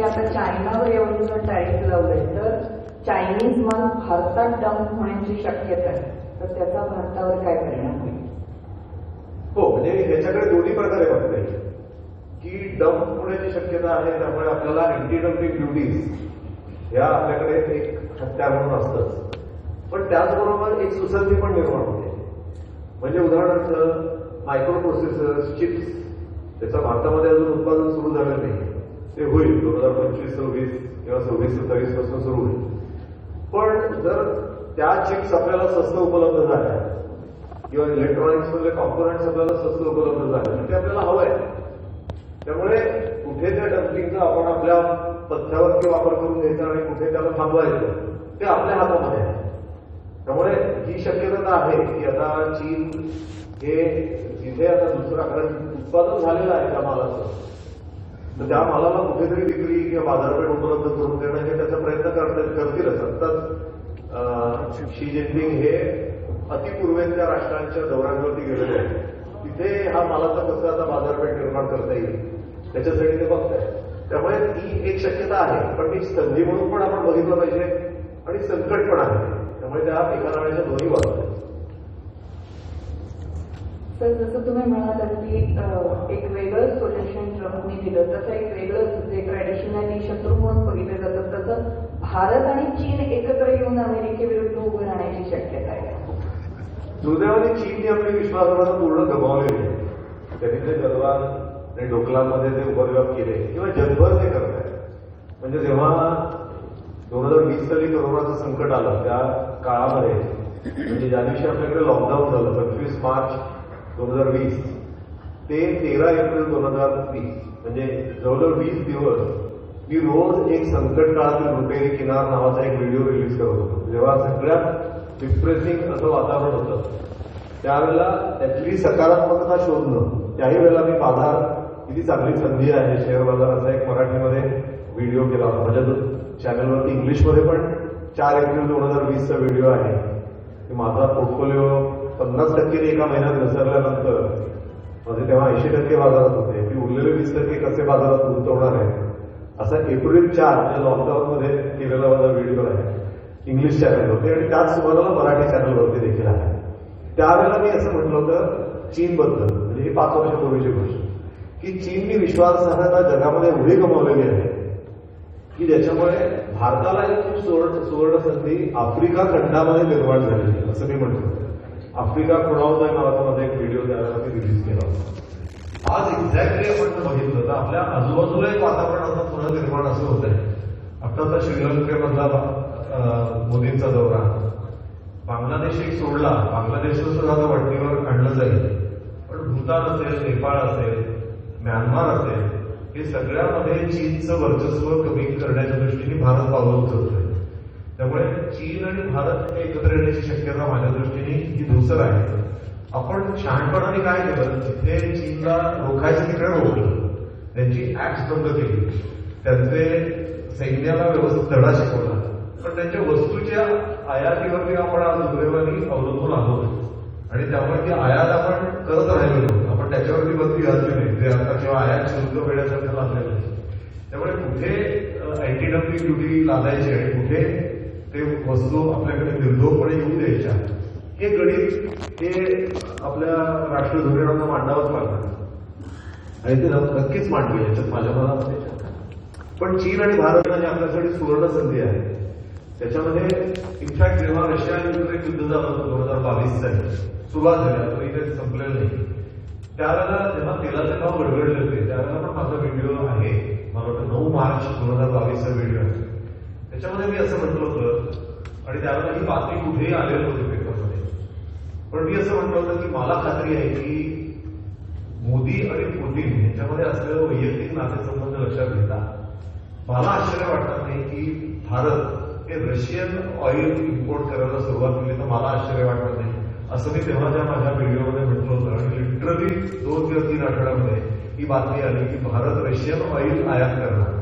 की आता चायनावर एवढं जर टॅरिफ लावलंय तर चायनीज माल भारतात डंप होण्याची शक्यता आहे. तर त्याचा भारतावर काय परिणाम होईल? हो म्हणजे ह्याच्याकडे दोन्ही प्रकारे बघता येईल. की डंप होण्याची शक्यता आहे त्यामुळे आपल्याला अँटी डम्पिंग ड्युटीज ह्या आपल्याकडे एक हत्यार म्हणून असतंच. पण त्याचबरोबर एक सुसंधी पण निर्माण होते. म्हणजे उदाहरणार्थ मायक्रो प्रोसेसर्स चिप्स त्याचं भारतामध्ये अजून उत्पादन सुरू झालं नाही. ते होईल. दोन हजार पंचवीस सव्वीस किंवा सव्वीस सत्तावीसपासून सुरू होईल. पण जर त्या चिप्स आपल्याला स्वस्त उपलब्ध झाल्या किंवा इलेक्ट्रॉनिक्स मधले कॉम्पोनंट्स आपल्याला स्वस्त उपलब्ध झाले तर ते आपल्याला हवं आहे. त्यामुळे कुठे त्या डम्पिंगचा आपण आपल्या पथ्यावरती वापर करून घ्यायचा आणि कुठे त्याला थांबवायचं ते आपल्या हातामध्ये आहे. त्यामुळे ही शक्यता आहे की आता चीन हे जिथे आता दुसरा कारण उत्पादन झालेलं आहे त्या मालाचं तर त्या मालाला कुठेतरी विक्री किंवा बाजारपेठ उपलब्ध करून देणं हे त्याचा प्रयत्न करतीलच आत्ताच शी जिनपिंग हे अतिपूर्वेच्या राष्ट्रांच्या दौऱ्यांवरती गेलेले आहेत. तिथे हा मालाचा कसं आता बाजारपेठ निर्माण करता येईल. त्याच्यासाठी ते बघताय त्यामुळे ती एक शक्यता आहे. पण ती संधी म्हणून पण आपण बघितलं पाहिजे आणि संकट पण आहे. त्यामुळे त्या एका नाण्याच्या दोन्ही बाजू आहेत सर जसं तुम्ही म्हणालात की एक वेगळं सोल्युशन ट्रम्पनी दिलं तसं एक वेगळं जे ट्रॅडिशनली शत्रू म्हणून बघितलं जातं तसं भारत आणि चीन एकत्र येऊन अमेरिकेविरुद्ध उभं राहण्याची शक्यता आहे. दुर्दैवाने चीनने आपली विश्वासार्हता पूर्ण गमावलेली आहे त्यांनी ते गलवान आणि डोकलामध्ये ते उपद्व्याप केले किंवा जगभर ते करत आहे म्हणजे जेव्हा दोन हजार वीस साली कोरोनाचं संकट आलं त्या काळामध्ये म्हणजे ज्या दिवशी आपल्याकडे लॉकडाऊन झालं पंचवीस मार्च दोन हजार वीस. ते तेरा एप्रिल दोन हजार वीस म्हणजे जवळजवळ वीस दिवस मी रोज एक संकट काळातील रुपेरी किनार नावाचा एक व्हिडिओ रिलीज करत होतो. जेव्हा सगळ्यात डिप्रेसिंग असं वातावरण होतं त्यावेळेला त्यातली सकारात्मकता शोधणं त्याही वेळेला मी बाजार किती चांगली संधी आहे शेअर बाजाराचा एक मराठीमध्ये व्हिडिओ केला होता. माझ्या चॅनलवरती इंग्लिशमध्ये पण चार एप्रिल दोन हजार वीसचा व्हिडिओ आहे. माझा पोर्टफोलिओ पन्नास टक्के एका महिन्यात घसरल्यानंतर म्हणजे तेव्हा ऐंशी टक्के बाजारात होते. की उरलेले वीस टक्के कसे बाजारात गुंतवणार आहे? असा एप्रिल चार म्हणजे लॉकडाऊनमध्ये केलेला माझा व्हिडिओ आहे. इंग्लिश चॅनलवरती आणि त्याच सुमाराला मराठी चॅनलवरती देखील आहे. त्यावेळेला मी असं म्हटलं होतं चीनबद्दल. म्हणजे ही पाच वर्षापूर्वीची गोष्ट. की चीननी विश्वासार्हता जगामध्ये एवढी गमावलेली आहे की ज्याच्यामुळे भारताला एक खूप सुवर्ण सुवर्ण संधी आफ्रिका खंडामध्ये निर्माण झालेली असं मी म्हणतो आफ्रिका खुणावता नावाचा माझा एक व्हिडिओ त्यावेळेला मी रिलीज केला होता. आज एक्झॅक्टली आपण जर बघितलं तर आपल्या आजूबाजूला एक वातावरण आता पुन्हा निर्माण असं होत आहे आत्ताचा श्रीलंकेमधला मोदींचा दौरा. बांगलादेश एक सोडला. बांगलादेश सुद्धा आता वाटणीवर आणलं जाईल. पण भूतान असेल नेपाळ असेल म्यानमार असेल हे सगळ्यामध्ये चीनचं वर्चस्व कमी करण्याच्या दृष्टीने भारत पावलं उचलतोय. त्यामुळे चीन आणि भारत हे एकत्र येण्याची शक्यता माझ्या दृष्टीने ही धुसर आहे. आपण शहाणपणाने काय केलं? जिथे चीनला रोखायचं तिकडे रोखलं. त्यांची ऍक्ट बंद केली. त्यांचे सैन्याला व्यवस्थित धडा शिकवला. पण त्यांच्या वस्तूच्या आयातीवरती आपण आज दुर्दैवानी अवलंबून आहोत. आणि त्यामुळे ती आयात आपण करत राहिलो आपण त्याच्यावरती बंदी घातली नाही. ते आता किंवा आयात शुल्क वेळासारखं लागलेलं त्यामुळे कुठे अँटी डम्पिंग ड्युटी लादायची आणि कुठे ते वस्तू आपल्याकडे निर्धोपणे येऊ द्यायच्या. हे गणित हे आपल्या राष्ट्रीय धोरणांना मांडावंच लागणार. आणि ते नक्कीच मांडले याच्यात माझ्या मनात नाही. पण चीन आणि भारताने आपल्यासाठी सुवर्ण संधी आहे. त्याच्यामध्ये इनफॅक्ट जेव्हा रशिया आणि युक्रेन युद्ध झालं होतं दोन हजार बावीस साली सुरुवात झाली. तो इथे संपलेलं नाही. त्यावेळेला जेव्हा तेलाचे भाव गडगडले होते त्यावेळेला पण माझा व्हिडिओ आहे. मला वाटतं नऊ मार्च दोन हजार बावीसचा व्हिडिओ आहे. त्याच्यामध्ये मी असं म्हटलं होतं आणि त्यावेळेला ही बातमी कुठेही आलेली होती पेपरमध्ये. पण मी असं म्हटलं होतं की मला खात्री आहे की मोदी आणि पुतीन यांच्यामध्ये असलेलं वैयक्तिक नातेसंबंध लक्षात घेता मला आश्चर्य वाटत नाही की भारत हे रशियन ऑइल इम्पोर्ट करायला सुरुवात केली तर मला आश्चर्य वाटत नाही. असं मी तेव्हाच्या माझ्या व्हिडिओमध्ये म्हटलं होतं आणि लिटरली दोन किंवा तीन आठवड्यामध्ये ही बातमी आली की भारत रशियन ऑइल आयात करणार.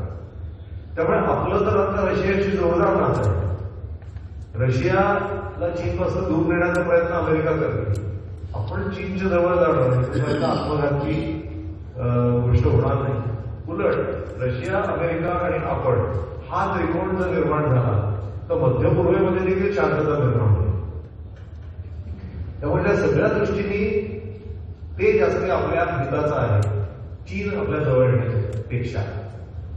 त्यामुळे आपलं तर आता रशियाशी जोरदार नाच आहे. रशियाला चीनपासून दूर नेण्याचा प्रयत्न अमेरिका करते आपण चीनच्या जवळ जाणार नाही त्याच्यामुळे आत्मघातकी अं, गोष्ट होणार नाही. उलट रशिया अमेरिका आणि आपण हा त्रिकोण जर निर्माण झाला तर मध्य पूर्वेमध्ये देखील शांतता निर्माण होईल. त्यामुळे त्या सगळ्या दृष्टीने ते जास्त आपल्या हिताचं आहे. चीन आपल्या जवळ येण्यापेक्षा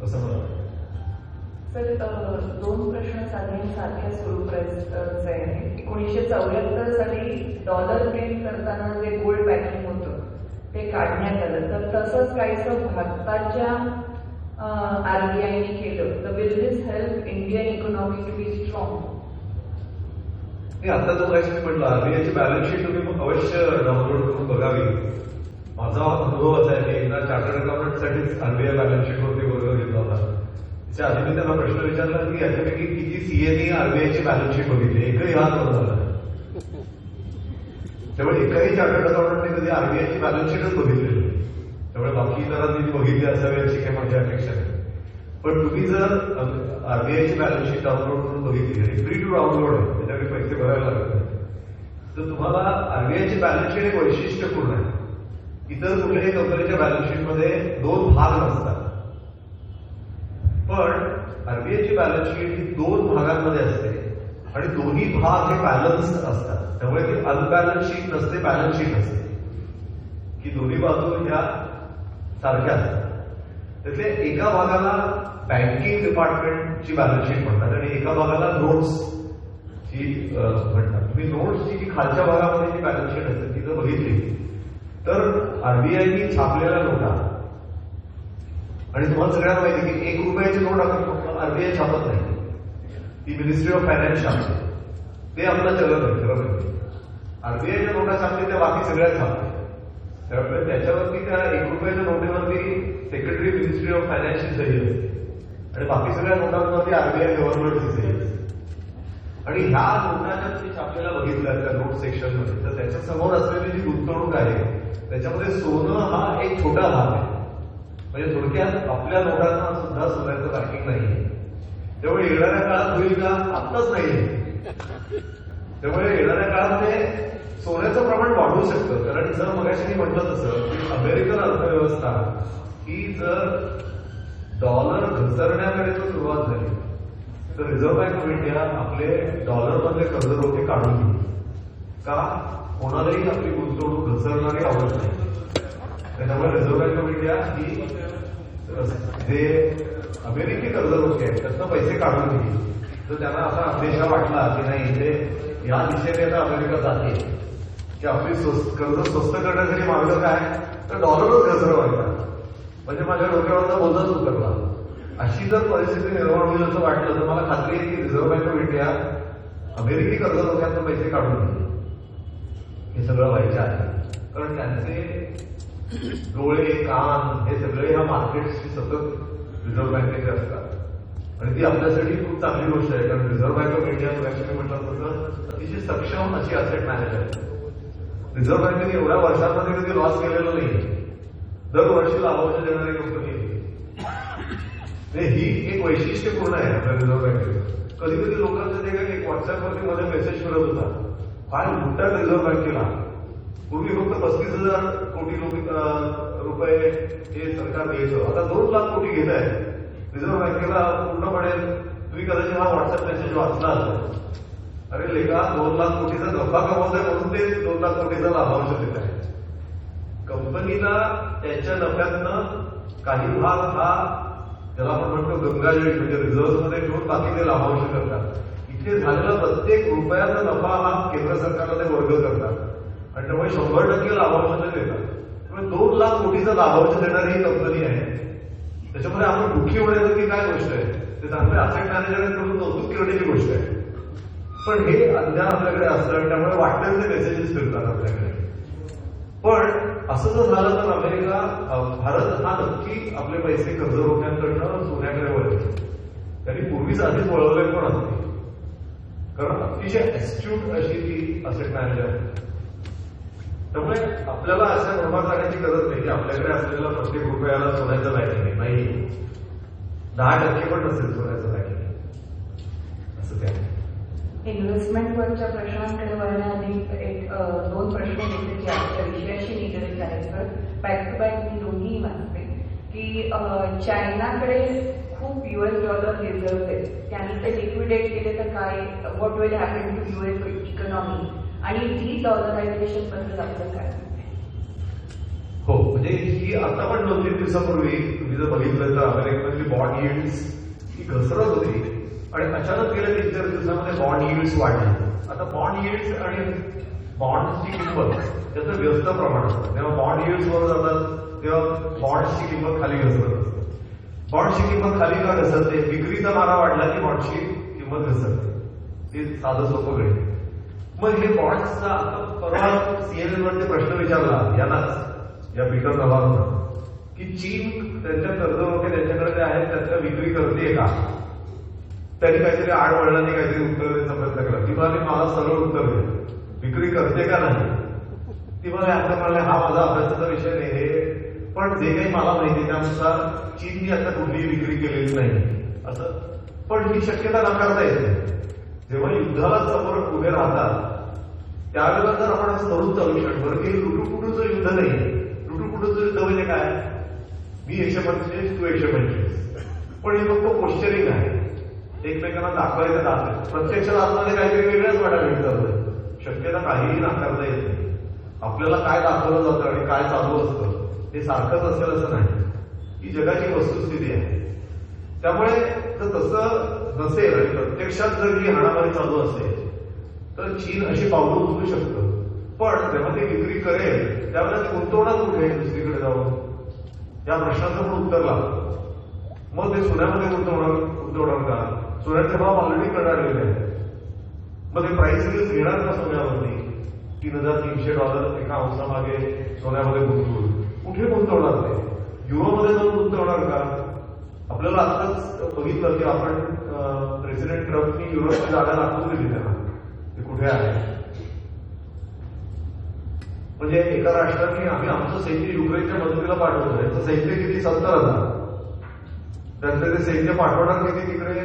असं मला वाटतं. सर दोन प्रश्न साधारण सारख्या स्वरूपाचे आहेत. एकोणीसशे चौऱ्याहत्तर साली डॉलर प्रिंट करताना जे गोल्ड पॅकिंग होतं ते काढण्यात आलं. तर तसंच काहीसं भारताच्या आरबीआयने केलं. तर will this help Indian economy to be strong आता जो काही म्हटलं. आरबीआयची बॅलन्स शीट तुम्ही अवश्य डाउनलोड करून बघावी. माझा अनुभव असा आहे की एकदा चार्टर्ड अकाउंटंटसाठीच आरबीआय बॅलन्स शीटवरती वर्ग घेतला होता त्याच्या आधी मी त्यांना प्रश्न विचारला की याच्यापैकी किती सीएनी आरबीआयची बॅलन्सशीट बघितली? एकही हात नव्हता झाला त्यामुळे एकाही चार्टर्ड अकाउंटंटने कधी आरबीआयची बॅलन्सशीटच बघितली त्यामुळे बाकी इतरांनी ती बघितली असावी याची काही माझी अपेक्षा नाही. पण तुम्ही जर आरबीआयची बॅलन्सशीट डाउनलोड करून बघितली आणि फ्री टू डाउनलोड आहे त्याच्याकडे पैसे भरायला लागत तर तुम्हाला आरबीआयची बॅलन्सशीट एक वैशिष्ट्यपूर्ण आहे. इतर कुठल्याही कंपनीच्या बॅलन्सशीटमध्ये दोन भाग नसतात. आरबीआयची बॅलन्स शीट ही दोन भागांमध्ये असते. आणि दोन्ही भाग हे बॅलन्स असतात. त्यामुळे ती अनबॅलन्स शीट नसते बॅलन्स शीट असते. की दोन्ही बाजू या सारख्या असतात. त्यातल्या एका भागाला बँकिंग डिपार्टमेंटची बॅलन्स शीट म्हणतात आणि एका भागाला नोट्स ची म्हणतात. तुम्ही नोट्सची जी खालच्या भागामध्ये जी बॅलन्स शीट असते ती जर बघितली तर आरबीआयनी छापलेल्या नोटा. आणि तुम्हाला सगळ्यांना माहिती की एक रुपयाची नोट आपण आरबीआय छापत नाही. ती मिनिस्ट्री ऑफ फायनान्स छापते. ते आपलं चलन आहे खरं म्हणजे. आरबीआयच्या नोटा छापते त्या बाकी सगळ्या छापते. त्यामुळे म्हणजे त्याच्यावरती त्या एक रुपयाच्या नोटेवरती सेक्रेटरी मिनिस्ट्री ऑफ फायनान्सची सही असते. आणि बाकी सगळ्या नोटांवरती आरबीआय गव्हर्नमेंटची सही असते. आणि ह्या नोटाच्या तुम्ही छापलेला बघितलं त्या नोट सेक्शनमध्ये. तर त्याच्यासमोर असलेली जी गुंतवणूक आहे त्याच्यामध्ये सोनं हा एक छोटा भाग आहे. म्हणजे थोडक्यात आपल्या नोटांना सुद्धा सोन्याचं बँकिंग नाही त्यामुळे येणाऱ्या काळात होईल का आत्ताच नाही त्यामुळे येणाऱ्या काळात ते सोन्याचं प्रमाण वाढू शकतं. कारण जर मगाशी मी म्हटलं तसं की अमेरिकन अर्थव्यवस्था ही जर डॉलर घसरण्याकडे जर सुरुवात झाली तर रिझर्व्ह बँक ऑफ इंडिया आपले डॉलरमधले कर्ज रोखे काढून घेईल. का? कोणालाही आपली गुंतवणूक घसरणारी आवडत नाही. त्यामुळे रिझर्व्ह बँक ऑफ इंडिया ही जे अमेरिकी कर्ज आहेत त्यातनं पैसे काढून घेईल तर त्यांना असा अंदेशा वाटला की नाही इथे या दिशेने तर अमेरिका जाते. की आपली स्वस्त- कर्ज स्वस्त करण्यासाठी मार्ग काय तर डॉलरच घसरवायचा म्हणजे माझ्या डोक्यावरचा बोलच उतरला अशी जर परिस्थिती निर्माण होईल असं वाटलं तर मला खात्री आहे की रिझर्व्ह बँक ऑफ इंडिया अमेरिकी कर्ज पैसे काढून घेईल हे सगळं व्हायचं आहे. कारण त्यांचे डोळे कान हे सगळे ह्या मार्केटशी सतत रिझर्व्ह बँकेचे असतात. आणि ती आपल्यासाठी खूप चांगली गोष्ट आहे कारण रिझर्व्ह बँक ऑफ इंडिया बँकेने म्हटलं तसं अतिशय सक्षम अशी असेट मॅनेजर रिझर्व्ह बँकेने एवढ्या वर्षांमध्ये कधी लॉस केलेला नाही दरवर्षी लाभांश देणारी कंपनी म्हणजे ही एक वैशिष्ट्यपूर्ण आहे आपल्या रिझर्व्ह बँकेचं कधी कधी लोकांचं ते काय एक व्हॉट्सअपवरती मध्ये मेसेज करत होता. फार मोठ्या रिझर्व्ह बँकेला. पूर्वी फक्त पस्तीस हजार कोटी रुपये रुपये हे सरकार द्यायचं. आता दोन लाख कोटी घेत आहे. रिझर्व्ह बँकेला पूर्णपणे तुम्ही कदाचित हा व्हॉट्सअप मेसेज वाचला अरे लेखा दोन लाख कोटीचा नफा कमवत आहे म्हणून ते दोन लाख कोटीचा लाभांश देत आहे कंपनीला त्याच्या नफ्यातनं काही भाग हा त्याला आपण म्हणतो गंगाजळी म्हणजे रिझर्व्हमध्ये ठेवून बाकी ते लाभांश करतात. इथे झालेला प्रत्येक रुपयाचा नफा हा केंद्र सरकारला ते वर्ग करतात. आणि त्यामुळे शंभर टक्के लाभांश देतात. त्यामुळे लाभांश देणारी ही कंपनी आहे. त्याच्यामुळे आपण दुःखी होण्यासारखी काय गोष्ट आहे? ते चांगले असेट मॅनेजमेंटकडून कौतुक करण्याची गोष्ट आहे. पण हे अज्ञान आपल्याकडे असलं त्यामुळे वाटतं ते मेसेजेस फिरतात आपल्याकडे. पण असं जर झालं तर अमेरिका भारत हा नक्की आपले पैसे कर्ज रोख्यांकडनं सोन्याकडे वळेल. त्यांनी पूर्वीच आधीच वळवले पण असते कारण अतिशय एस्ट्यूट अशी ती असेट मॅनेजर आहे. त्यामुळे आपल्याला अशा भ्रमात जाण्याची गरज नाही की आपल्याकडे असलेला प्रत्येक रुपयाला सोन्याचं बॅकिंग नाही. दहा टक्के पण नसेल सोन्याचं बॅकिंग असं ते इन्व्हेस्टमेंट वरच्या प्रश्नांकडे वळण्याआधी एक दोन प्रश्न घेतले जे आपल्या विषयाशी निगडित आहेत सर बॅक टू बॅक मी दोन्ही वाचते की चायनाकडे खूप युएस डॉलर रिझर्व आहेत. त्यांनी ते लिक्विडेट केले तर काय what will happen to US economy आणि डी डॉलरायझेशनबद्दल आपलं काय हो म्हणजे ही आता पण दोन तीन दिवसापूर्वी तुम्ही जर बघितलं तर अमेरिकेमधली बॉन्ड यील्ड्स ही घसरत होती. आणि अचानक गेल्या तीन चार दिवसामध्ये बॉन्ड यील्ड्स वाढले. आता बॉन्ड यील्ड्स आणि बॉन्डची किंमत त्याचं व्यस्त प्रमाण असतं. जेव्हा बॉन्ड यील्ड्स वर जातात तेव्हा बॉन्डची किंमत खाली घसरत असते. बॉन्डची किंमत खाली का घसरते? विक्रीचा मारा वाढला की बॉन्डची किंमत घसरते. ते साधं सोपं गणित मग हे बॉन्ड्सचा परवा सीएनएन वरती प्रश्न विचारला. यांनाच या पीटर नवालनं की चीन त्यांच्या कर्जरोखे त्यांच्याकडे जे आहेत त्याच्या विक्री करते का? त्यांनी काहीतरी आड वडिलांनी काहीतरी उत्तर देण्याचा प्रयत्न केला. ती म्हणाली मला सरळ उत्तर दे विक्री करते का नाही? ती म्हणाली आता म्हणाले हा माझा अभ्यासाचा विषय नाही हे. पण जे काही मला माहिती त्यानुसार चीननी आता कुठलीही विक्री केलेली नाही. असं. पण ही शक्यता नाकारता येते. नाही जेव्हा युद्धाला समोर उभे राहतात त्यावेळेला जर आपण असं चालू शकतो की लुटूपुटूचं युद्ध नाही लुटूपुटूचं युद्ध म्हणजे काय? मी एकशे पंचवीस तू एकशे पंचवीस पण हे फक्त पोश्चरिंग आहे. एकमेकांना दाखवायचं दाखवायचं प्रत्यक्षात आतमध्ये काहीतरी वेगळंच वाटायला मिळतं शक्यता काहीही नाकारता येत नाही. आपल्याला काय दाखवलं जातं आणि काय चालू असतं हे सारखंच असेल असं नाही. ही जगाची वस्तुस्थिती आहे. त्यामुळे जर तसं नसेल आणि प्रत्यक्षात जर ही हाणामारी चालू असेल तर चीन अशी पावलं उचलू शकतं. पण जेव्हा ते विक्री करेल त्यावेळेस ती गुंतवणार कुठे दुसरीकडे जाऊन. या प्रश्नाचं पण उत्तर लागतं मग ते सोन्यामध्ये गुंतवणार गुंतवणार का सोन्याचे भाव ऑलरेडी कडाडलेले आहेत. मग ते प्राइस लिस्ट घेणार का सोन्यावरती? तीन हजार तीनशे डॉलर एका अंशामागे सोन्यामध्ये गुंतवून. कुठे गुंतवणार ते? युरोमध्ये जाऊन गुंतवणार का? आपल्याला आताच बघितलं की आपण प्रेसिडेंट ट्रम्पनी युरोपची जागा दाखवून दिली त्यांना. ते कुठे म्हणजे एका राष्ट्राने आम्ही आमचं सैन्य युक्रेनच्या मदतीला पाठवतो तर सैन्य किती सत्तर हजार. त्यांचं ते सैन्य पाठवणार किती तिकडे?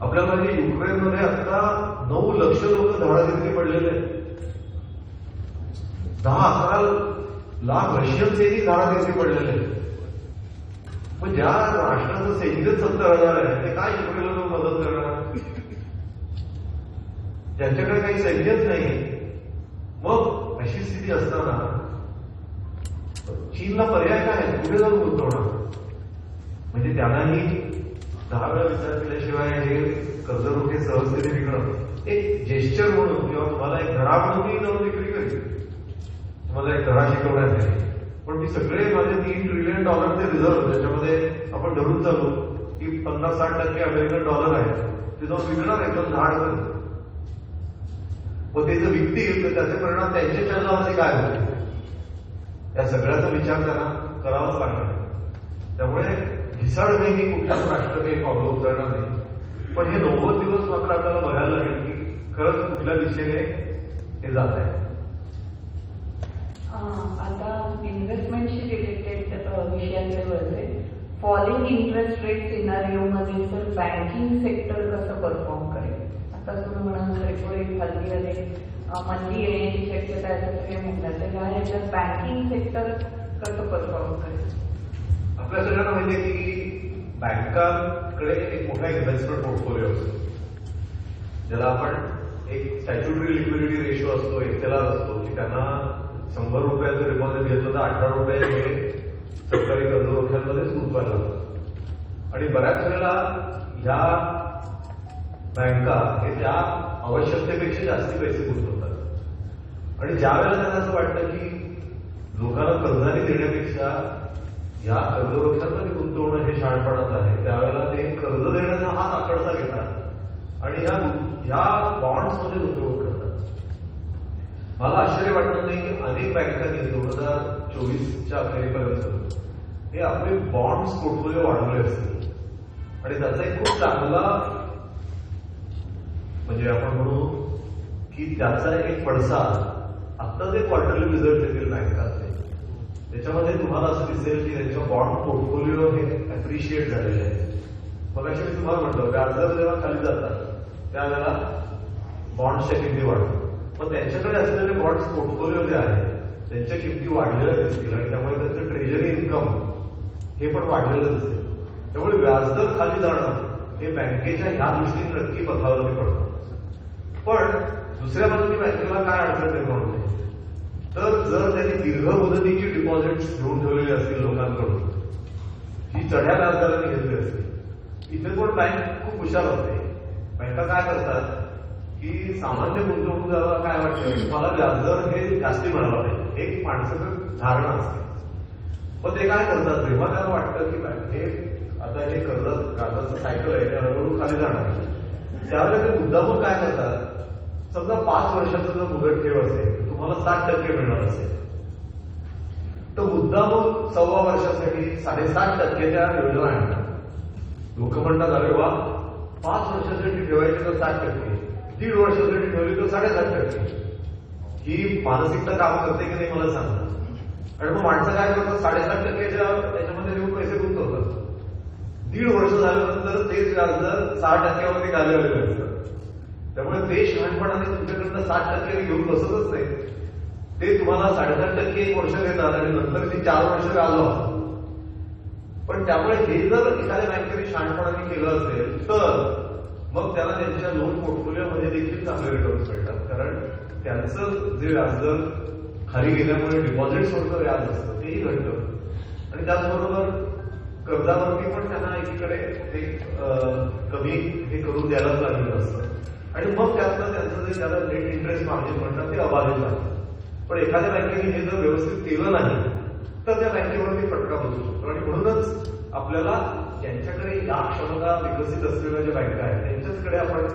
आपल्याला म्हणजे युक्रेनमध्ये आता नऊ लक्ष लोक झाडाझिरती पडलेले आहेत. दहा अकरा लाख रशियन सैनिक झाडाझिरती पडलेले आहेत. मग ज्या राष्ट्राचं सैन्य सत्तर हजार आहे ते काय युक्रेनला मदत करणार? ज्यांच्याकडे काही सैन्यच नाही मग अशी स्थिती असताना चीनला पर्याय काय? पुढे कुठे जाऊन गुंतवणार? म्हणजे त्यांनाही दहा वेळा विचार केल्याशिवाय हे कर्जरोखे सहजतेने विकणं एक जेस्चर म्हणून किंवा तुम्हाला एक घरा म्हणूनही जाऊन विक्री करेल तुम्हाला एक घरा शिकवण्यात येईल. पण मी सगळे माझे तीन ट्रिलियन डॉलरचे रिझर्व त्याच्यामध्ये आपण धरून चालू की पन्नास साठ टक्के अमेरिकन डॉलर आहे ते जाऊन विकणार आहे पण झाड करेल मग ते जर विकतील तर त्याचे परिणाम त्यांच्या चरणामध्ये काय होतील? या सगळ्याचा विचार त्यांना करावाच लागणार. त्यामुळे घिसाडणे ही कुठल्याच राष्ट्र पावलं उचलणार नाही. पण हे नव्वद दिवस मात्र आपल्याला बघायला लागेल की खरंच कुठल्या दिशेने हे जात आहे. आता इन्व्हेस्टमेंटशी रिलेटेड विषयांचे वळते फॉलिंग इंटरेस्ट रेट सिनारिओमध्ये सर बँकिंग सेक्टर कसं परफॉर्म करेल आता तुम्ही म्हणाल मंदी येण्याची शक्यता आहे असं सगळे म्हणतात. तर ह्या ह्याच्यात बँकिंग सेक्टर कसं परफॉर्म करेल? आपल्या सगळ्यांना माहिती आहे की बँकांकडे एक मोठा इन्व्हेस्टमेंट पोर्टफोलिओ असतो. ज्याला आपण एक स्टॅच्युटरी लिक्विडिटी रेशो असतो एक्सेला असतो की त्यांना शंभर रुपयाचं डिपॉझिट घेतलं तर अठरा रुपये हे सरकारी कर्जरोख्यांमध्येच गुंतवायला लागतं आणि बऱ्याच वेळेला ह्या बँका हे त्या आवश्यकतेपेक्षा जास्ती पैसे गुंतवतात आणि ज्या वेळेला त्यांना असं वाटतं की लोकांना कर्जाने देण्यापेक्षा या कर्जवृक्षांमध्ये गुंतवणं हे शाळपणात आहे त्यावेळेला ते कर्ज देण्याचा हात आकडचा घेतात. आणि या या बॉन्ड्समध्ये गुंतवणूक करतात. मला आश्चर्य वाटत नाही की अनेक बँकांनी दोन हजार चोवीसच्या अखेरीपर्यंत हे आपले बॉन्ड्स पोर्टफोलिओ वाढवले असतील. आणि त्याचा एक खूप चांगला म्हणजे आपण म्हणू की त्याचा एक पडसा आत्ता जे क्वार्टरली रिझल्ट देतील बँकाचे त्याच्यामध्ये तुम्हाला असं दिसेल की त्यांच्या बॉन्ड पोर्टफोलिओ हे अप्रिशिएट झालेले आहे मग अशी मी तुम्हाला म्हटलं व्याजदर जेव्हा खाली जातात त्यावेळेला बॉन्ड्सच्या किमती वाढतात. पण त्यांच्याकडे असलेले बॉन्ड्स पोर्टफोलिओ जे आहे त्यांच्या किमती वाढलेल्या दिसतील आणि त्यामुळे त्यांचं ट्रेजरी इन्कम हे पण वाढलेलंच असेल त्यामुळे व्याजदर खाली जाणं हे बँकेच्या ह्या दृष्टीने नक्की बघावं पडतं. पण दुसऱ्या बाजूने बँकेला काय अडचण निर्माण होते? तर जर त्यांनी दीर्घ मुदतीची डिपॉझिट घेऊन ठेवलेली असतील लोकांकडून ही चढ्या व्याजदराने घेतली असते इथे पण बँक खूप हुशार असते बँका काय करतात की सामान्य गुंतवणूकदाराला काय वाटतं? मला व्याजदर हे जास्ती मिळाला पाहिजे एक माणसाचं धारणा असते. पण ते काय करतात? जेव्हा त्यांना वाटतं की बँक हे आता हे कर्ज कर्जाचं सायकल आहे ते हळूहळू खाली जाणार. त्यावेळेला ते मुद्दामून काय करतात? समजा पाच वर्षाचा जर मुदत ठेव असेल तुम्हाला सात टक्के मिळणार असेल. तर मुद्दामून सव्वा वर्षासाठी साडेसात टक्केच्या योजना आणतात. लोक म्हणतात अरे वा पाच वर्षासाठी ठेवायची तर सात टक्के. दीड वर्षासाठी ठेवली तर साडेसात टक्के. ही मानसिकता काम करते की नाही मला सांगा. आणि मग माणसं काय करतात? साडेसात टक्के त्याच्यामध्ये देऊन पैसे गुंतवतात. दीड वर्ष झाल्यानंतर तेच व्याजदर सहा टक्क्यावरती खाली आलेले त्यामुळे ते शहाणपणाने तुमच्याकडनं साठ टक्के घेऊन बसतच नाही. ते तुम्हाला साडेसात टक्के एक वर्ष देतात आणि नंतर ती चार वर्ष व्याज लावतात पण त्यामुळे हे जर एखाद्या बँकेने शहाणपणाने केलं असेल तर मग त्याला त्यांच्या लोन पोर्टफोलिओमध्ये देखील चांगले रिटर्न्स मिळतात. कारण त्यांचं जे व्याजदर खाली गेल्यामुळे डिपॉझिट डिपॉझिट्सवरचं व्याज असतं तेही घडतं आणि त्याचबरोबर कर्जावरती पण त्यांना एकीकडे ते कमी हे करून द्यायलाच लागलेलं असतं. आणि मग त्यातनं त्यांचं जे त्याला नेट इंटरेस्ट मार्जिन म्हणतात ते अबाधित आहे. पण एखाद्या बँकेने हे जर व्यवस्थित केलं नाही तर त्या बँकेवरती फटका बसू शकतो. आणि म्हणूनच आपल्याला ज्यांच्याकडे या क्षमता विकसित असलेल्या ज्या बँका आहेत त्यांच्याचकडे आपण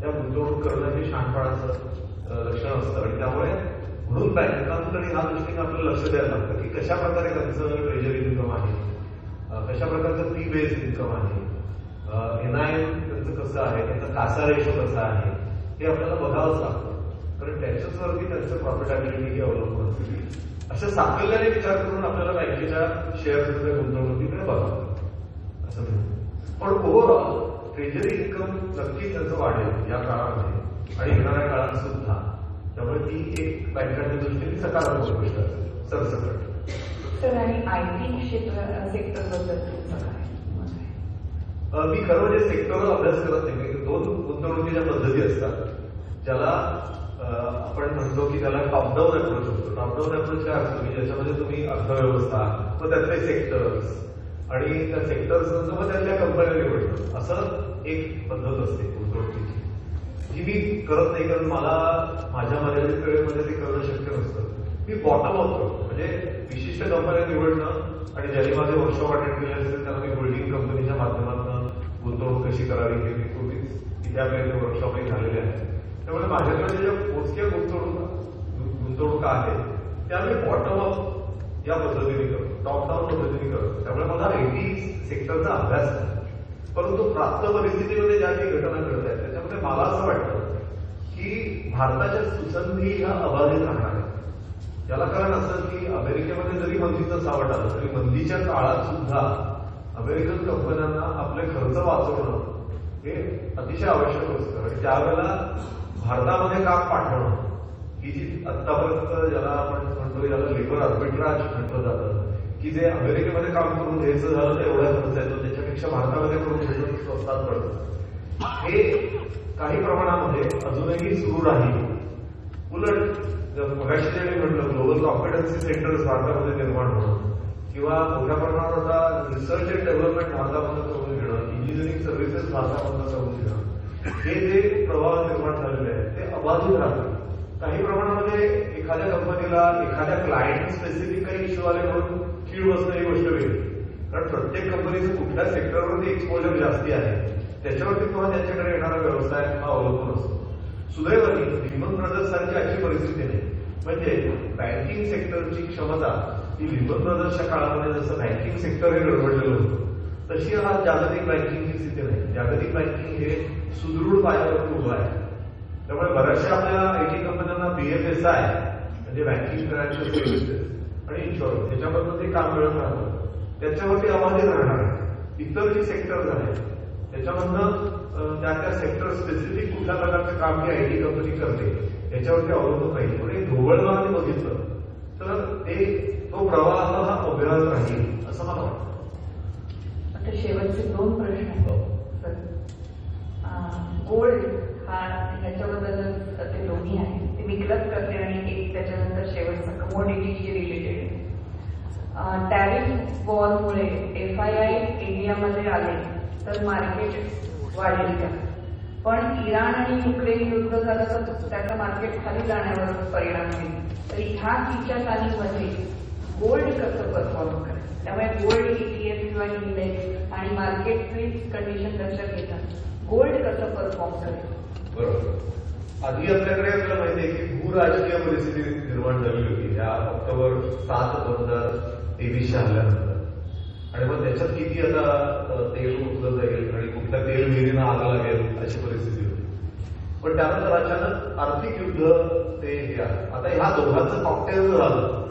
त्या गुंतवणूक करणं हे शहाणपणाचं लक्षण असतं. आणि त्यामुळे म्हणून बँकांकडे ह्या दृष्टीने आपल्याला लक्ष द्यायला लागतं की कशा प्रकारे त्यांचं ट्रेजरी इन्कम आहे. कशा प्रकारचं फी बेस्ड इन्कम आहे? एनआय त्यांचं कसं आहे? त्यांचा कासा रेशो कसा आहे? हे आपल्याला बघावंच लागतं. कारण टॅक्सेसवरती त्यांचं प्रॉफिटॅबिलिटी ही अवलंबून असते. अशा साकल्याने विचार करून आपल्याला बँकेच्या शेअर्समध्ये गुंतवणुकीकडे बघावं असं म्हणतो पण ओव्हरऑल ट्रेजरी इन्कम नक्कीच त्यांचं वाढेल या काळामध्ये. आणि येणाऱ्या काळात सुद्धा. त्यामुळे ती एक बँकांच्या दृष्टीने सकारात्मक गोष्ट असेल सरसकट. तर आणि आय टी क्षेत्र सेक्टरबद्दल तुमचं काय मी खरं म्हणजे सेक्टरवर अभ्यास करत नाही. म्हणजे दोन गुंतवणुकीच्या पद्धती असतात. ज्याला आपण म्हणतो की त्याला टॉपडाऊन अप्रोच होतो टॉपडाऊन अप्रोच काय असतो? की म्हणजे ज्याच्यामध्ये तुम्ही अर्थव्यवस्था व त्यातले सेक्टर्स आणि त्या सेक्टर्स मग त्यातल्या कंपन्या निवडणं. असं एक पद्धत असते गुंतवणुकीची. जी मी करत नाही कारण मला माझ्या मर्यादित वेळेमध्ये ते करणं शक्य नसतं. मी बॉटम अप करतो. म्हणजे विशिष्ट कंपन्या निवडणं आणि ज्यांनी माझे वर्कशॉप अटेंड केले असेल त्यांना मी होल्डिंग कंपनीच्या माध्यमातून गुंतवणूक कशी करावी हे मी पूर्वीच इथे वर्कशॉपही झालेले आहे. त्यामुळे माझ्याकडे ज्या मोजक्या गुंतवणूक गुंतवणुका आहेत त्या मी बॉटम अप या पद्धतीने करतो. टॉप डाऊन पद्धतीने करतो. त्यामुळे मला आयटी सेक्टरचा अभ्यास नाही. परंतु प्राप्त परिस्थितीमध्ये ज्या काही घटना घडत आहेत त्याच्यामध्ये मला असं वाटतं की भारताच्या सुसंधी ह्या अबाधित राहणार आहेत. त्याला कारण असं की अमेरिकेमध्ये जरी मंदीचं सावट आलं तरी मंदीच्या काळात सुद्धा अमेरिकन कंपन्यांना आपले खर्च वाचवणं हे अतिशय आवश्यक असतं आणि त्यावेळेला भारतामध्ये काम पाठवणं ही जी आतापर्यंत ज्याला आपण म्हणतो याला लेबर आर्बिट्राज म्हटलं जातं की जे अमेरिकेमध्ये काम करून घ्यायचं झालं तर एवढा खर्च येतो त्याच्यापेक्षा भारतामध्ये करून घ्यायचं? स्वस्तात पडतं. हे काही प्रमाणामध्ये अजूनही सुरू राहील. उलट जर मगाशी जे मी म्हटलं ग्लोबल कॉम्पिटन्सी सेंटर्स भारतामध्ये निर्माण होणं किंवा मोठ्या प्रमाणात आता रिसर्च अँड डेव्हलपमेंट भारतामध्ये करून घेणं इंजिनिअरिंग सर्व्हिसेस भारतामध्ये करून घेणं हे जे प्रवाह निर्माण झालेले आहेत ते अबाधित राहतात. काही प्रमाणामध्ये एखाद्या कंपनीला एखाद्या क्लायंट स्पेसिफिक काही इश्यू आले म्हणून कीड बसणं ही गोष्ट वेगळी. कारण प्रत्येक कंपनीचं कुठल्या सेक्टरवरती एक्सपोजर जास्ती आहे त्याच्यावरती किंवा त्यांच्याकडे येणारा व्यवसाय हा अवलंबून असतो. सुदैवाने लिमन ब्रदर्स सारखी अशी परिस्थिती नाही म्हणजे बँकिंग सेक्टरची क्षमता ही लिमन ब्रदर्सच्या काळामध्ये जसं बँकिंग सेक्टर हे गडबडलेलं होतं तशी हा जागतिक बँकिंगची स्थिती नाही. जागतिक बँकिंग हे सुदृढ पायावरती उभं आहे. त्यामुळे बऱ्याचशा आपल्या आयटी कंपन्यांना बीएफएसआय म्हणजे बँकिंग फायनान्शियल सर्व्हिसेस आणि इन्शुरन्स याच्याबद्दल ते काम मिळत राहतं त्याच्यावरती अबाधित राहणार इतर जे सेक्टर आहेत त्याच्यामधनं त्या त्या सेक्टर स्पेसिफिक कुठल्या प्रकारचं काम ही आयटी कंपनी करते याच्यावरती अवलंबून राहील. पण एक ढोबळमानाने बघितलं तर ते तो प्रवाह हा अभ्यास राहील असं मला वाटतं. तर शेवटचे दोन प्रश्न सर गोल्ड हा ह्याच्याबद्दलच ते दोन्ही आहेत. ते मी क्लब करते आणि एक त्याच्यानंतर शेवटचं कमोडिटीशी रिलेटेड टॅरिफ वॉरमुळे एफ आय आय इंडियामध्ये आले तर मार्केट वाढेल. का पण इराण आणि युक्रेन युद्ध झालं तर त्याचं मार्केट खाली जाण्यावर परिणाम होईल. तर ह्या तिच्या कालीमध्ये गोल्ड कसं परफॉर्म करेल? त्यामुळे गोल्ड ईटीएफ किंवा इंडेक्स आणि मार्केटची कंडिशन लक्षात घेता. गोल्ड कसं परफॉर्म करेल? बरोबर. आधी आपल्याकडे आपल्याला माहिती आहे की भूराजकीय परिस्थिती निर्माण झाली होती. ह्या ऑक्टोबर सात दोन हजार तेवीसच्या हल्ल्यानंतर. आणि मग त्याच्यात किती आता तेल उचललं जाईल आणि कुठल्या तेल विहिरीनं आग लागेल अशी परिस्थिती होती. पण त्यानंतर अचानक आर्थिक युद्ध ते हे आहे आता ह्या दोघांचं कॉकटेल जर झालं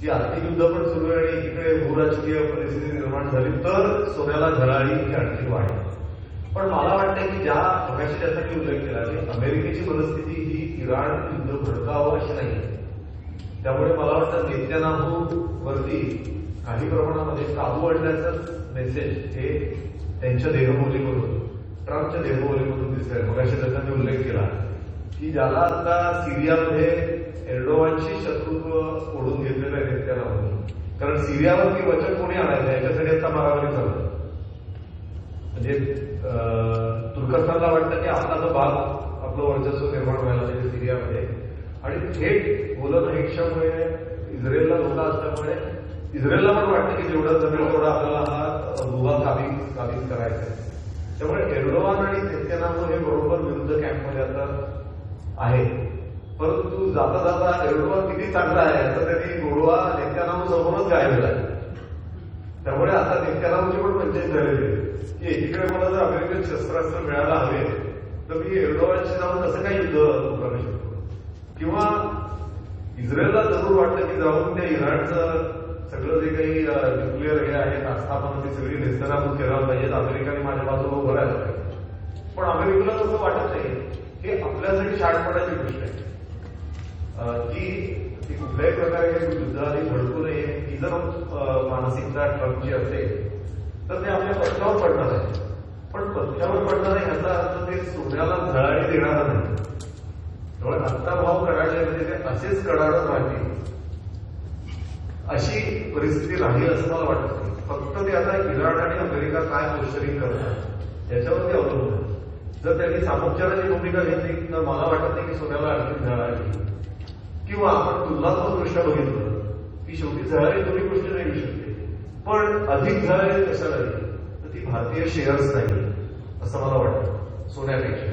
की आर्थिक युद्ध पण सुरू आहे आणि इकडे भूराजकीय परिस्थिती निर्माण झाली तर सोन्याला झळाळी ही आणखी वाढ पण मला वाटतं की ज्या मगाशी त्यासाठी उल्लेख केला की अमेरिकेची परिस्थिती ही इराण युद्ध भडकावं अशी नाही. त्यामुळे मला वाटतं नेत्यानाहू वरती काही प्रमाणामध्ये काबू आणण्याचं मेसेज हे त्यांच्या देहबोलीमधून ट्रम्पच्या देहबोलीमधून दिसेल मगाशी त्याचा मी उल्लेख केला. की ज्याला आता सिरियामध्ये एर्डोवानशी शत्रुत्व ओढून घेतलेलं आहे नेत्यानाहून कारण सिरियावरती वचन कोणी आणायचं याच्यासाठी आता मारामारी चालू म्हणजे अं, तुर्कस्तानला वाटतं की आपला जो भाग आपलं वर्चस्व निर्माण व्हायला पाहिजे सिरियामध्ये. आणि थेट बोलत ऐक्षामुळे इस्रायलला धोका असल्यामुळे इस्रायलला पण वाटतं की जेवढं जमेल तेवढा आपल्याला हा भूभाग काबीज काबीज करायचा आहे. त्यामुळे एर्डोवान आणि नेत्यानाहू हे बरोबर विरुद्ध कॅम्पमध्ये आता आहे. परंतु जाता जाता एर्डोवान किती चांगला आहे याचा त्यांनी गोडवा नेत्यानाहू समोरच गायलेला आहे. त्यामुळे आता नेत्यानाहूची पण पंचायत झालेली आहे. की एकीकडे मला जर अमेरिकन शस्त्रास्त्र मिळायला हवे तर मी एर्डोवानशी जाऊन कसं काही युद्ध करू शकतो? किंवा इस्रायलला जरूर वाटतं की जाऊन त्या इराणचं सगळं जे काही न्यूक्लिअर हे आहे आस्थापना ती सगळी नेस्तनाबूत करायला पाहिजेत अमेरिकाने माझ्या बाजूला उभं राहायला पाहिजे. पण अमेरिकेला तसं वाटत नाही. हे आपल्यासाठी शाळपणाची गोष्ट आहे. की ती कुठल्याही प्रकारे काही भडकू नये ही जर मानसिकता ट्रम्पची असेल तर ते आपल्या पक्षावर पडणार आहे. पण पथ्यावर पडणार आहे याचा अर्थ ते सोन्याला झळाळी देणार नाही. त्यामुळे आत्ता भाव कडाडले म्हणजे ते असेच कडाडत राहतील. अशी परिस्थिती राहील असं मला वाटत नाही. फक्त ते आता इराण आणि अमेरिका काय पोस्टरिंग करतात याच्यावरती अवलंबून आहे. जर त्यांनी सामोपचाराची भूमिका घेतली तर मला वाटत नाही की सोन्याला आणखी झळाळी किंवा आपण तुलनात्मक दृष्ट्या बघितलं की शेवटी झळाळी दोन्ही गोष्टी नाही येऊ शकते पण अधिक झळाळी कशाला येईल? तर ती भारतीय शेअर्स नाही असं मला वाटतं सोन्यापेक्षा.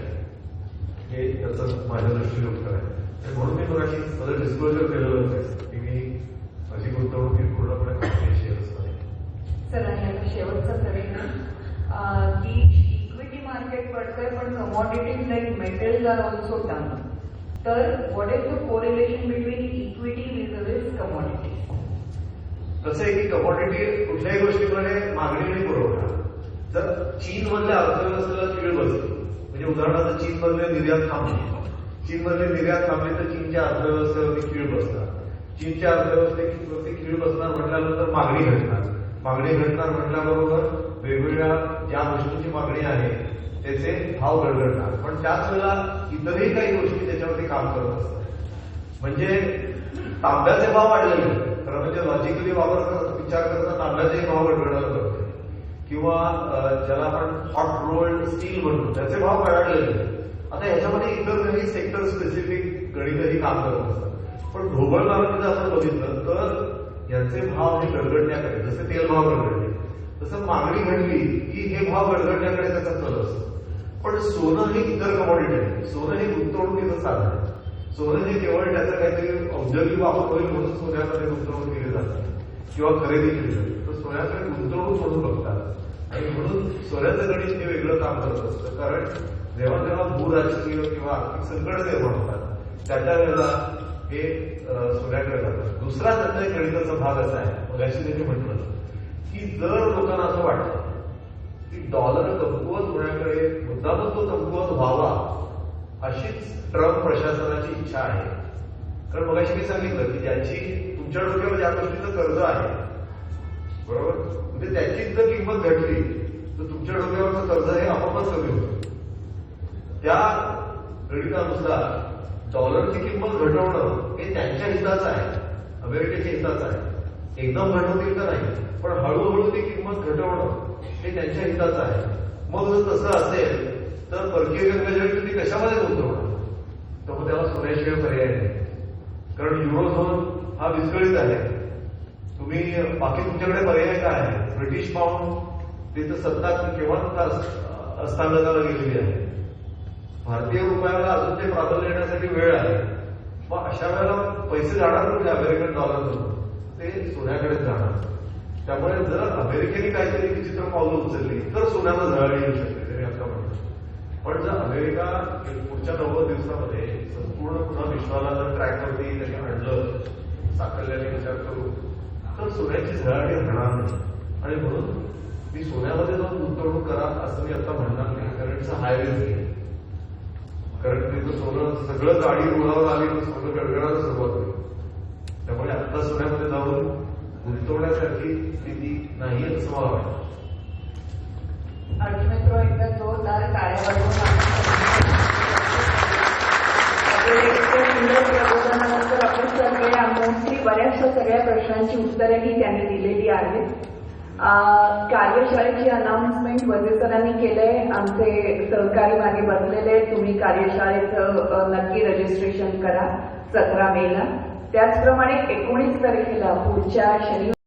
हे त्याचं माझ्या दृष्टीने उत्तर आहे. म्हणून मी मगाशी मला डिस्क्लोजर केलेलं होतं की मी माझी गुंतवणूक ही पूर्णपणे भारतीय शेअर्समध्ये सर आणि आता की इक्विटी मार्केट पडतंय पण commodities like metals are also तर what is the correlation between equity with commodity कसं आहे की कमॉडिटी कुठल्याही गोष्टीकडे मागणी आणि पुरवठा. जर चीन मधल्या अर्थव्यवस्थेला कीळ बसली म्हणजे उदाहरणार्थ चीन मधले निर्यात थांबली. चीन मधले निर्यात थांबले तर चीनच्या अर्थव्यवस्थेवरती कीळ बसणार. चीनच्या अर्थव्यवस्थेवरती कीळ बसणार म्हटल्यानंतर मागणी घटणार. मागणी घटणार म्हटल्याबरोबर वेगवेगळ्या ज्या गोष्टींची मागणी आहे त्याचे भाव गडगडणार पण त्याच वेळेला इतरही काही गोष्टी त्याच्यावरती काम करत असतात. म्हणजे तांब्याचे भाव वाढलेले खरं म्हणजे लॉजिकली वापर करत विचार करता तांब्याचे भाव गडगडायला बघते किंवा ज्याला आपण हॉट रोल्ड स्टील म्हणतो त्याचे भाव कडाडलेले आता ह्याच्यामध्ये इतर काही सेक्टर स्पेसिफिक गणितही काम करत असतात. पण ढोबळ मार्गाने म्हणजे जर आपण बघितलं तर यांचे भाव हे गडगडण्याकडे जसे तेल भाव गडगडले तसं मागणी घडली की हे भाव गडगडण्याकडे त्याचा कल असतो. पण सोनं हे इतर कमॉडिटी आहे. सोनं हे गुंतवणुकीचं साधन आहे. सोनं हे केवळ त्याचा काहीतरी औद्योगिक वापर होईल म्हणून सोन्याकडे गुंतवणूक केली जाते. किंवा खरेदी केली जाते. तर सोन्याकडे गुंतवणूक म्हणून बघतात. आणि म्हणून सोन्याचं गणित हे वेगळं काम करत असतं. कारण जेव्हा जेव्हा भूराजकीय किंवा आर्थिक संकट निर्माण होतात त्याच्या वेळेला हे सूर्याकडे सोन्याकडे जातात. दुसरा त्याचा एक गणिताचा भाग असा आहे मगाशी त्यांनी म्हटलं की जर लोकांना असं वाटतं की डॉलर कमकुवत होण्याकडे मुद्दामच तो कमकुवत व्हावा अशीच ट्रम्प प्रशासनाची इच्छा आहे. कारण मगाशी मी सांगितलं की ज्याची तुमच्या डोक्यावर ज्या गोष्टीचं कर्ज आहे बरोबर? म्हणजे त्याची जर किंमत घटली तर तुमच्या डोक्यावरचं कर्ज हे आपोआपच कमी होतं. त्या गणितानुसार डॉलरची किंमत घटवणं हे त्यांच्या हिताचं आहे. अमेरिकेच्या हिताचं आहे. एकदम घटवतील का नाही पण हळूहळू ती किंमत घटवणं हे त्यांच्या हिताचं आहे. मग जर तसं असेल तर परकीय गंगाजळ तुम्ही कशामध्ये गुंतवणार? तर मग त्याला सोन्याशिवाय पर्याय नाही. कारण युरोझोन हा विस्कळीत आहे. तुम्ही बाकी तुमच्याकडे पर्याय काय आहे? ब्रिटिश पाऊंड तिथं सत्ता केव्हा अस- गेलेली आहे? भारतीय रुपयाला अजून ते प्राबल्य येण्यासाठी वेळ आहे. मग अशा वेळेला पैसे जाणार कुठे अमेरिकन डॉलरमधून ते सोन्याकडेच जाणार. त्यामुळे जर अमेरिकेने काहीतरी विचित्र पावलं उचलली तर सोन्याला झळाळी येऊ शकते तरी आता म्हणतो. पण जर अमेरिका पुढच्या नव्वद दिवसामध्ये संपूर्ण पुन्हा विश्वाला जर ट्रॅकवरती त्याने आणलं साकल्याने विचार करू तर सोन्याची झळाळी राहणार नाही. आणि म्हणून मी सोन्यामध्ये जाऊन गुंतवणूक करा असं मी आता म्हणणार नाही कारण इट्स हाय रिस्क आहे कारण तिथं सोनं सगळं गाडी रुळावर आली तर सोनं गडगडायला सुरुवात होईल. त्यामुळे आत्ता सोन्यामध्ये जाऊन गुंतवण्यासारखी स्थिती नाही असं मला वाटतं. अर्थमित्र एकदा जोरदार टाळ्या वाजवून आपण सगळ्या मोस्टली बऱ्याचशा सगळ्या प्रश्नांची उत्तरेही त्यांनी दिलेली आहेत. कार्यशाळेची अनाउन्समेंट वजे सरांनी केलंय. आमचे सहकारी मागे बसलेले तुम्ही कार्यशाळेचं नक्की रजिस्ट्रेशन करा. सतरा मेला. त्याचप्रमाणे एकोणीस तारखेला पुढच्या शनिवार